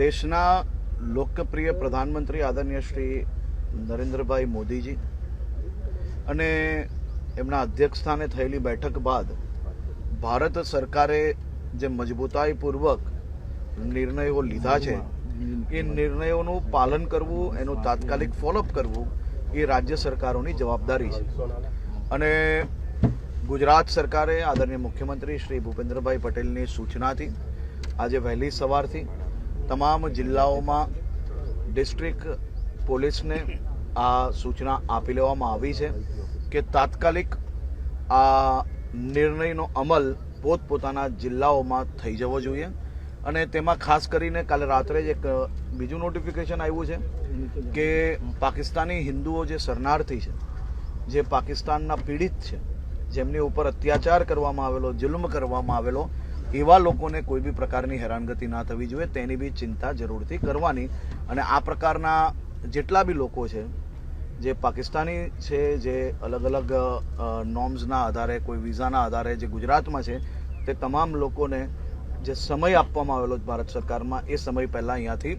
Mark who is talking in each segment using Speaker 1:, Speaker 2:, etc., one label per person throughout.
Speaker 1: દેશના લોકપ્રિય પ્રધાનમંત્રી આદરણીય શ્રી નરેન્દ્રભાઈ મોદીજી અને એમના અધ્યક્ષસ્થાને થયેલી બેઠક બાદ ભારત સરકારે જે મજબૂતાઈપૂર્વક નિર્ણયો લીધા છે, એ નિર્ણયોનું પાલન કરવું, એનું તાત્કાલિક ફોલોઅપ કરવું એ રાજ્ય સરકારોની જવાબદારી છે. અને ગુજરાત સરકારે આદરણીય મુખ્યમંત્રી શ્રી ભૂપેન્દ્રભાઈ પટેલની સૂચનાથી આજે વહેલી સવારથી તમામ જિલ્લાઓમાં ડિસ્ટ્રિક્ટ પોલીસને આ સૂચના આપી લેવામાં આવી છે કે તાત્કાલિક આ નિર્ણયનો અમલ પોતપોતાના જિલ્લાઓમાં થઈ જવો જોઈએ. અને તેમાં ખાસ કરીને કાલે રાત્રે જ એક બીજું નોટિફિકેશન આવ્યું છે કે પાકિસ્તાની હિન્દુઓ જે શરણાર્થી છે, જે પાકિસ્તાનના પીડિત છે, જેમની ઉપર અત્યાચાર કરવામાં આવેલો, જુલ્મ કરવામાં આવેલો એવા લોકોને કોઈ બી પ્રકારની હેરાનગતિ ના થવી જોઈએ, તેની બી ચિંતા જરૂરથી કરવાની. અને આ પ્રકારના જેટલા બી લોકો છે, જે પાકિસ્તાની છે, જે અલગ અલગ નોર્મ્સના આધારે, કોઈ વિઝાના આધારે જે ગુજરાતમાં છે, તે તમામ લોકોને જે સમય આપવામાં આવેલો ભારત સરકારમાં, એ સમય પહેલા અહીંયાથી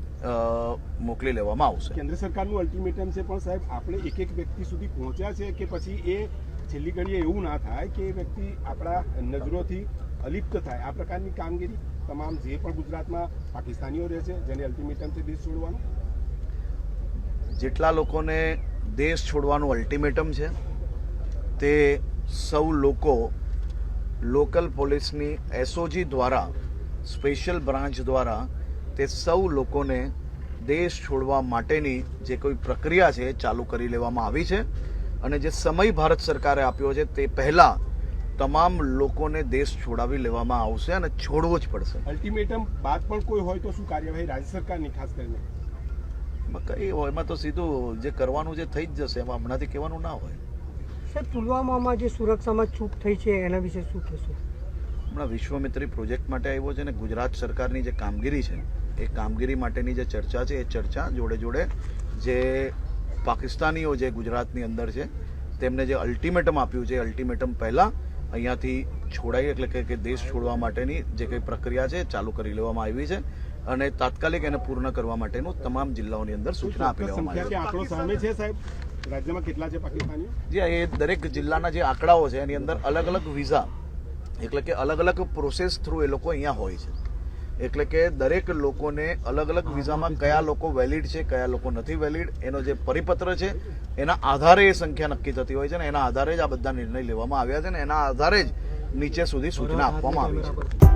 Speaker 1: મોકલી લેવામાં આવશે.
Speaker 2: કેન્દ્ર સરકારનું અલ્ટિમેટમ છે, પણ સાહેબ, આપણે એક એક વ્યક્તિ સુધી પહોંચ્યા છે કે પછી એ છેલ્લી ઘડીએ એવું ના થાય કે એ વ્યક્તિ આપણા નજરોથી અલિપ્ત થાય. આ પ્રકારની કામગીરી તમામ જે પણ ગુજરાતમાં પાકિસ્તાનીઓ રહે છે, જેને અલ્ટિમેટમ છે દેશ છોડવાનો.
Speaker 1: જેટલા લોકોને દેશ છોડવાનું અલ્ટિમેટમ છે, તે સૌ લોકો લોકલ પોલીસની એસઓજી દ્વારા સ્પેશિયલ બ્રાન્ચ દ્વારા, તે સૌ લોકોને દેશ છોડવા માટેની જે કોઈ પ્રક્રિયા છે ચાલુ કરી લેવામાં આવી છે. અને જે સમય ભારત સરકારે આપ્યો છે તે પહેલા તમામ લોકોને દેશ છોડાવી લેવામાં આવશે અને છોડવો જ પડશે.
Speaker 2: અલ્ટિમેટમ બાદ પણ કોઈ હોય તો શું કાર્યવાહી રાજ્ય સરકારની ખાસ કરીને?
Speaker 1: કઈ હોય એમાં તો સીધું જે કરવાનું જે થઈ જ જશે એમાં હમણાંથી કહેવાનું ના હોય.
Speaker 3: સર પુલવામામાં જે સુરક્ષામાં ચૂક થઈ છે એના વિશે શું કહેશો?
Speaker 1: હમણાં વિશ્વમિત્રી પ્રોજેક્ટ માટે આવ્યો છે અને ગુજરાત સરકારની જે કામગીરી છે એ કામગીરી માટેની જે ચર્ચા છે એ ચર્ચા જોડે જોડે જે પાકિસ્તાનીઓ જે ગુજરાતની અંદર છે તેમને જે અલ્ટિમેટમ આપ્યું છે એ અલ્ટિમેટમ પહેલાં અહીંયાથી છોડાઈ એટલે કે દેશ છોડવા માટેની જે કંઈ પ્રક્રિયા છે ચાલુ કરી લેવામાં આવી છે અને તાત્કાલિક એને પૂર્ણ કરવા માટેનું તમામ જિલ્લાઓની અંદર સૂચના આપી લેવામાં આવી છે.
Speaker 2: આંકડો સામે છે સાહેબ. રાજ્યમાં કેટલા છે પાકિસ્તાનીઓ?
Speaker 1: જે એ દરેક જિલ્લાના જે આંકડાઓ છે એની અંદર અલગ અલગ વિઝા એટલે કે અલગ અલગ પ્રોસેસ થ્રુ એ લોકો અહીંયા હોય છે. એટલે કે દરેક લોકોને અલગ અલગ વિઝામાં કયા લોકો વેલિડ છે, કયા લોકો નથી વેલિડ એનો જે પરિપત્ર છે, એના આધારે એ સંખ્યા નક્કી થતી હોય છે ને એના આધારે જ આ બધા નિર્ણય લેવામાં આવ્યા છે ને એના આધારે જ નીચે સુધી સૂચના આપવામાં આવી છે.